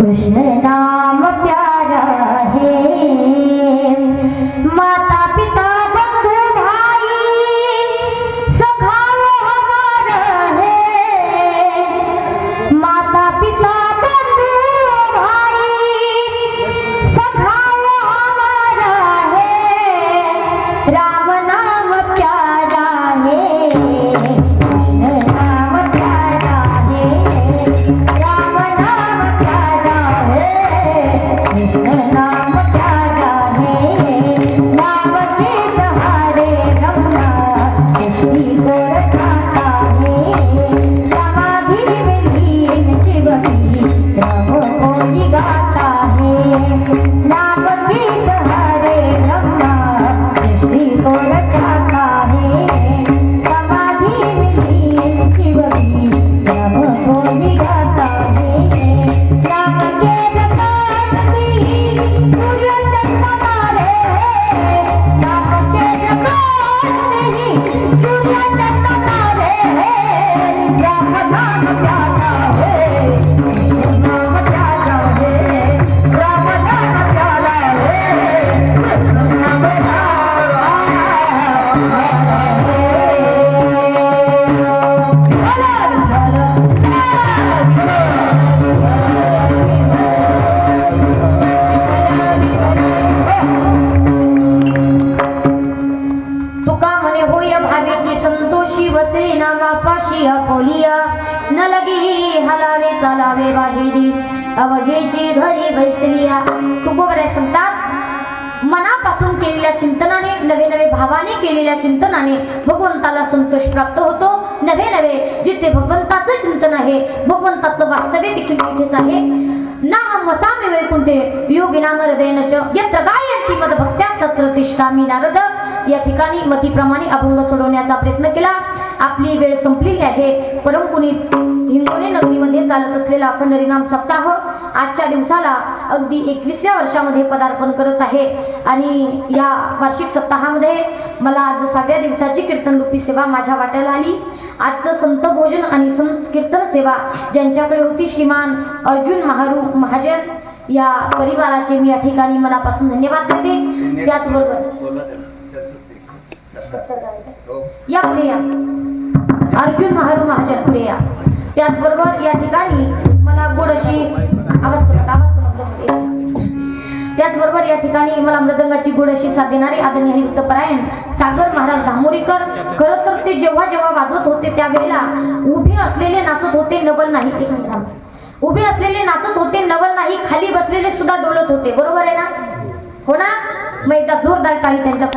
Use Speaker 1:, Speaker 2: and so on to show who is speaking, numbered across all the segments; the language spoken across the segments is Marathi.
Speaker 1: कृष्ण नाम प्यारा को अवघेची घरी बैसलिया तुकोबरे सांगतात मनापासून केलेल्या चिंतनाने नवे नवे भावाने केलेल्या चिंतनाने भगवंताला संतोष प्राप्त होतो. नवे नवे जिथे भगवंताचं चिंतन आहे भगवंताचं वास्तव्य देखील तिथेच आहे. ना मसामे वैकुंठे योगी नाम च. यत्र गायंती मद भक्त्या तत्र तिष्ठामी नारद. या ठिकाणी मतीप्रमाणे अभंग सोडवण्याचा प्रयत्न केला. आपली वेळ संपलेली आहे. परमपुनीत हिंगोली नगरीमध्ये चालत असलेला अखंड हरिनाम सप्ताह आजच्या दिवसाला अगदी एकविसव्या वर्षामध्ये पदार्पण करत आहे. आणि या वार्षिक सप्ताहामध्ये मला आज सहाव्या दिवसाची कीर्तनरूपी सेवा माझ्या वाट्याला आली. आजचं संत भोजन आणि संत कीर्तन सेवा ज्यांच्याकडे होती श्रीमान अर्जुन महारू महाजन या परिवाराचे मी या ठिकाणी मनापासून धन्यवाद देते. त्याचबरोबर या पुढे या अर्जुन महारू महाजन पुढे या त्याचबरोबर या ठिकाणी मला गोड अशी आवाज करत आवाज त्याचबरोबर या ठिकाणी मला मृदंगाची गोड अशी साथ देणारे आदरणीय हरिभक्त सागर महाराज दामोरीकर खरं तर ते जेव्हा जेव्हा वाजवत होते त्यावेळेला उभे असलेले नाचत होते नवल नाही एक मिनिट उभे असलेले नाचत होते नवल नाही खाली बसलेले सुद्धा डोलत होते. बरोबर आहे ना? हो ना? मग एकदा जोरदार टाळी त्यांच्या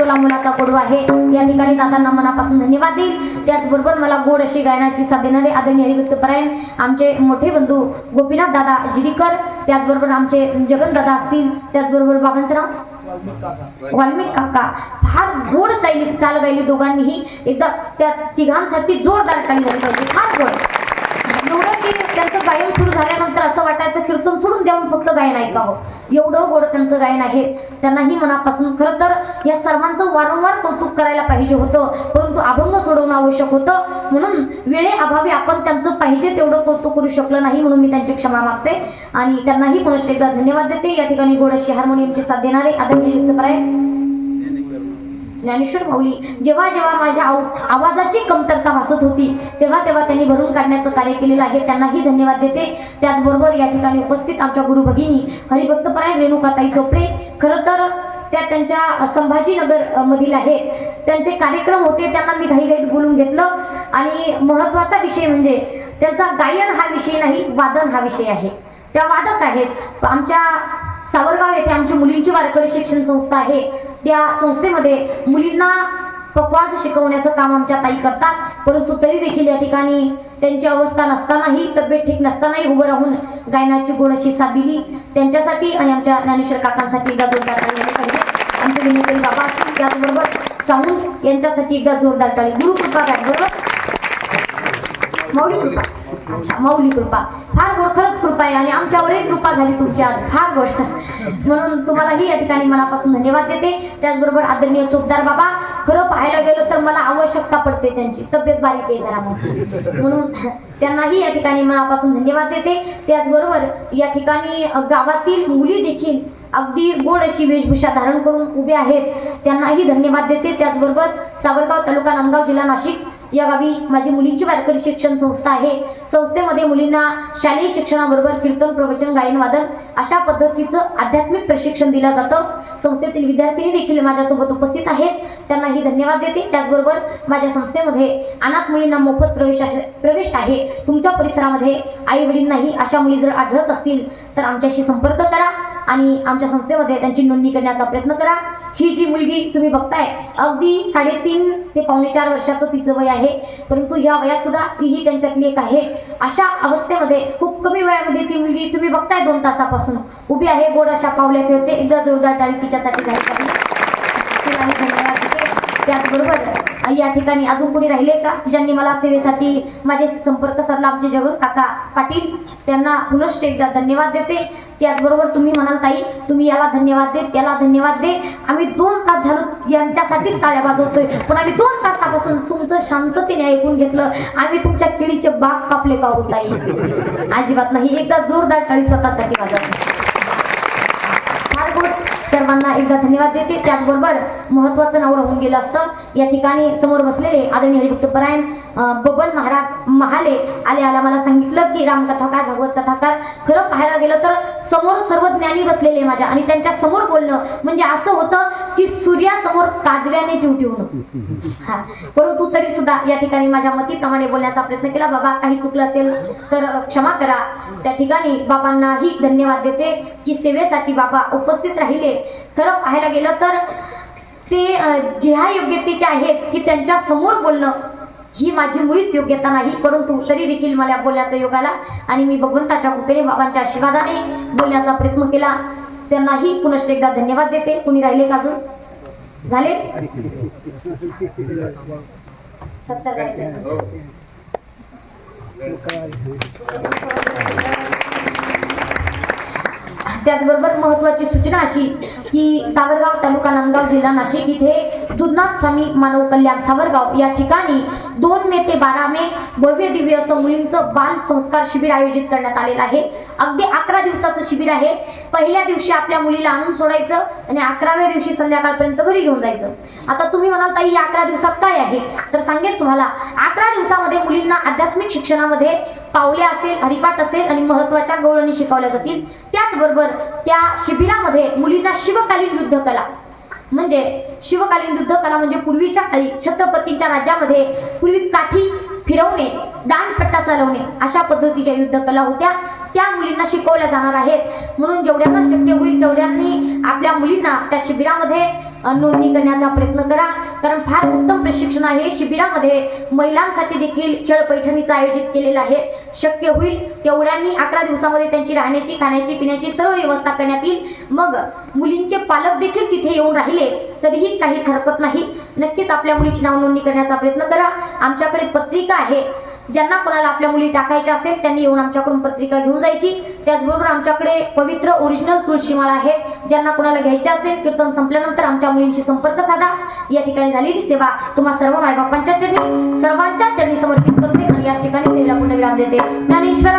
Speaker 1: तुला मुलाचा गोडवा आहे. या ठिकाणी दादांना मनापासून धन्यवाद देईल. त्याचबरोबर मला गोड अशी गायनाची साथ देणारे आदरणीय हरिभक्त परायण आमचे मोठे बंधू गोपीनाथ दादा जिरीकर त्याचबरोबर आमचे जगन दादा असतील त्याचबरोबर बाबांचं नाव वाल्मिक काका. फार गोड चाल गायली दोघांनीही एकदा त्या तिघांसाठी जोरदार काही झाली पाहिजे. फार गोड. गायन सुरू झाल्यानंतर असं वाटायचं कीर्तन सोडून द्यावं फक्त गायन ऐकावं. एवढं गोड त्यांचं गायन आहे. त्यांनाही मनापासून खरं तर या सर्वांचं वारंवार कौतुक करायला पाहिजे होतं. परंतु अभंग सोडवणं आवश्यक होतं. म्हणून वेळेअभावी आपण त्यांचं पाहिजे तेवढं कौतुक करू शकलं नाही म्हणून मी त्यांची क्षमा मागते. आणि त्यांनाही पुनश्च एकदा धन्यवाद देते. या ठिकाणी गोड अशी हार्मोनियमची साथ देणारे आदरणीय आहे ज्ञानेश्वर माऊली जेव्हा जेव्हा माझ्या आव- आवाजाची कमतरता भासत होती तेव्हा तेव्हा त्यांनी भरून काढण्याचं कार्य केलेलं आहे. त्यांनाही धन्यवाद देते. त्याचबरोबर या ठिकाणी उपस्थित आमच्या गुरु भगिनी हरिभक्तपरायण रेणुकाताई चोपडे खरं तर त्या त्यांच्या संभाजीनगर मधील आहेत त्यांचे कार्यक्रम होते त्यांना मी घाईघाईत बोलून घेतलं. आणि महत्त्वाचा विषय म्हणजे त्यांचा गायन हा विषय नाही वादन हा विषय आहे. त्या वादक आहेत. आमच्या सावरगाव येथे आमची मुलींची वारकरी शिक्षण संस्था आहे. त्या संस्थेमध्ये मुलींना पकवाज शिकवण्याचं काम आमच्या ताई करतात. परंतु तरी देखील या ठिकाणी त्यांची अवस्था नसतानाही तब्येत ठीक नसतानाही उभं राहून गायनाची गोड अशी साथ दिली. त्यांच्यासाठी आणि आमच्या ज्ञानेश्वर काकांसाठी एकदा जोरदार टाळी पाहिजे. आमचे विनोदी बाबा असतील त्याचबरोबर साऊंड यांच्यासाठी एकदा जोरदार टाळी. गुरु कृपा काय बरोबर मौली कृपा. अच्छा मौली कृपा. फार गोड खरंच कृपा आहे आणि आमच्यावरही कृपा झाली तुमची आज. फार गोष्ट. म्हणून तुम्हालाही या ठिकाणी मनापासून धन्यवाद देते. त्याचबरोबर आदरणीय चोपदार बाबा खरं पाहायला गेलो तर मला आवश्यकता पडते त्यांची. तब्येत बारीक आहे जरा म्हणून त्यांनाही या ठिकाणी मनापासून धन्यवाद देते. त्याचबरोबर या ठिकाणी गावातील मुली देखील अगदी गोड अशी वेशभूषा धारण करून उभे आहेत. त्यांनाही धन्यवाद देते. त्याचबरोबर सावरगाव तालुका नांदगाव जिल्हा नाशिक. या गावी माझी मुलींची वारकरी शिक्षण संस्था आहे. संस्थेमध्ये मुलींना शालेय शिक्षणाबरोबर कीर्तन प्रवचन गायन वादन अशा पद्धतीचं आध्यात्मिक प्रशिक्षण दिलं जातं. संस्थेतील विद्यार्थिनी देखील माझ्यासोबत उपस्थित आहेत. त्यांनाही धन्यवाद देते. त्याचबरोबर माझ्या संस्थेमध्ये अनाथ मुलींना मोफत प्रवेश आहे प्रवेश आहे. तुमच्या परिसरामध्ये आई वडील अशा मुली जर आढळत असतील तर आमच्याशी संपर्क करा. आणि आमच्या संस्थेमध्ये त्यांची नोंदणी करण्याचा प्रयत्न करा ही जी मुलगी तुम्ही बघताय अगदी साडेतीन ते पावणे चार वर्षाचं तिचं वय आहे परंतु या वयात सुद्धा तीही त्यांच्यातली एक आहे अशा अवस्थेमध्ये खूप कमी वयामध्ये ती मुलगी तुम्ही बघताय दोन तासापासून उभी आहे गोड अशा पावल्या फिरते एकदा जोरदार टाळी तिच्यासाठी झाली त्याचबरोबर या ठिकाणी अजून कोणी राहिले का? ज्यांनी मला सेवेसाठी माझे संपर्क साधला आमचे जगन काका पाटील त्यांना पुनश्च एकदा धन्यवाद देते. त्याचबरोबर तुम्ही म्हणाल ताई तुम्ही याला धन्यवाद दे त्याला धन्यवाद दे. आम्ही दोन तास झालो यांच्यासाठीच टाळ्या वाजवतोय. पण आम्ही दोन तासापासून तुमचं शांततेने ऐकून घेतलं. आम्ही तुमच्या केळीचे बाग कापले का होत ताई? अजिबात नाही. एकदा जोरदार टाळी स्वतःसाठी वाजवते फार गोड. सर्वांना एकदा धन्यवाद देते. त्याचबरोबर महत्वाचं नाव राहून गेलं असतं. या ठिकाणी समोर बसलेले आदरणीय हरिभक्तपरायण बबल बबन महाराज महाले आले आला मला सांगितलं की रामकथाकार भगवत कथाकार खरं पाहायला गेलं तर समोर सर्व ज्ञानी बसलेले माझ्या आणि त्यांच्यासमोर बोलणं म्हणजे असं होतं की सूर्यासमोर काजव्याने ड्युटी होणं हा. परंतु तरी सुद्धा या ठिकाणी माझ्या मतीप्रमाणे बोलण्याचा प्रयत्न केला. बाबा काही चुकलं असेल तर क्षमा करा. त्या ठिकाणी बाबांनाही धन्यवाद देते की सेवेसाठी बाबा उपस्थित राहिले. खरं पाहायला गेलं तर ते अ, ज्या योग्यतेचे आहेत की त्यांच्यासमोर बोलणं ही माझी मुळीच योग्यता नाही. परंतु तरी देखील मला बोलण्याचा योग आला. आणि मी भगवंताच्या कृपेने बाबांच्या आशीर्वादाने बोलण्याचा प्रयत्न केला. त्यांनाही पुनश्च एकदा धन्यवाद देते. कुणी राहिले का अजून? झाले? सत्तर त्याचबरोबर महत्वाची सूचना अशी की सावरगाव तालुका नांदगाव जिल्हा नाशिक इथे दुधनाथ स्वामी मानव कल्याण सावरगाव या ठिकाणी दोन मे ते बारा मे भव्य दिव्य असं मुलींचं बाल संस्कार शिबिर आयोजित करण्यात आलेलं आहे. अगदी अकरा दिवसाचं शिबिर आहे. पहिल्या दिवशी आपल्या मुलीला आणून सोडायचं आणि अकराव्या दिवशी संध्याकाळपर्यंत घरी घेऊन जायचं. आता तुम्ही म्हणाल ताई अकरा दिवसात काय आहे? तर सांगेन तुम्हाला अकरा दिवसामध्ये मुलींना आध्यात्मिक शिक्षणामध्ये पावले असेल हरिपाठ असेल आणि महत्त्वाच्या गौरणी शिकवल्या जातील. त्याचबरोबर त्या शिबिरामध्ये मुलींना शिवकालीन युद्धकला म्हणजे शिवकालीन युद्ध कला म्हणजे पूर्वीच्या काळी छत्रपतींच्या राज्यामध्ये पूर्वी काठी फिरवणे दानपट्टा चालवणे अशा पद्धतीच्या युद्ध कला होत्या. त्या मुलींना शिकवल्या जाणार आहेत. म्हणून जेवढ्यांना शक्य होईल तेवढ्यांनी आपल्या मुलींना त्या शिबिरामध्ये नोंदणी करण्याचा प्रयत्न करा. कारण फार उत्तम प्रशिक्षण आहे. शिबिरामध्ये महिलांसाठी देखील खेळ पैठणीचं आयोजित केलेलं आहे. शक्य होईल तेवढ्यांनी अकरा दिवसामध्ये त्यांची राहण्याची खाण्याची पिण्याची सर्व व्यवस्था करण्यात येईल. मग मुलींचे पालक देखील तिथे येऊन राहिले तरीही काहीच हरकत नाही. नक्कीच आपल्या मुलीची नाव नोंदणी करण्याचा प्रयत्न करा. आमच्याकडे पत्रिका आहे. ज्यांना कोणाला आपल्या मुली टाकायच्या असेल त्यांनी येऊन आमच्याकडून पत्रिका घेऊन जायची. त्याचबरोबर आमच्याकडे पवित्र ओरिजिनल तुळशीमाळा आहे. ज्यांना कोणाला घ्यायचे असेल कीर्तन संपल्यानंतर आमच्या मुलींशी संपर्क साधा. या ठिकाणी झालेली सेवा तुम्हा सर्व मायबापांच्या चरणी सर्वांच्या चरणी समर्पित करते आणि या ठिकाणी सेवेला पूर्ण विराम देते. ज्ञानेश्वर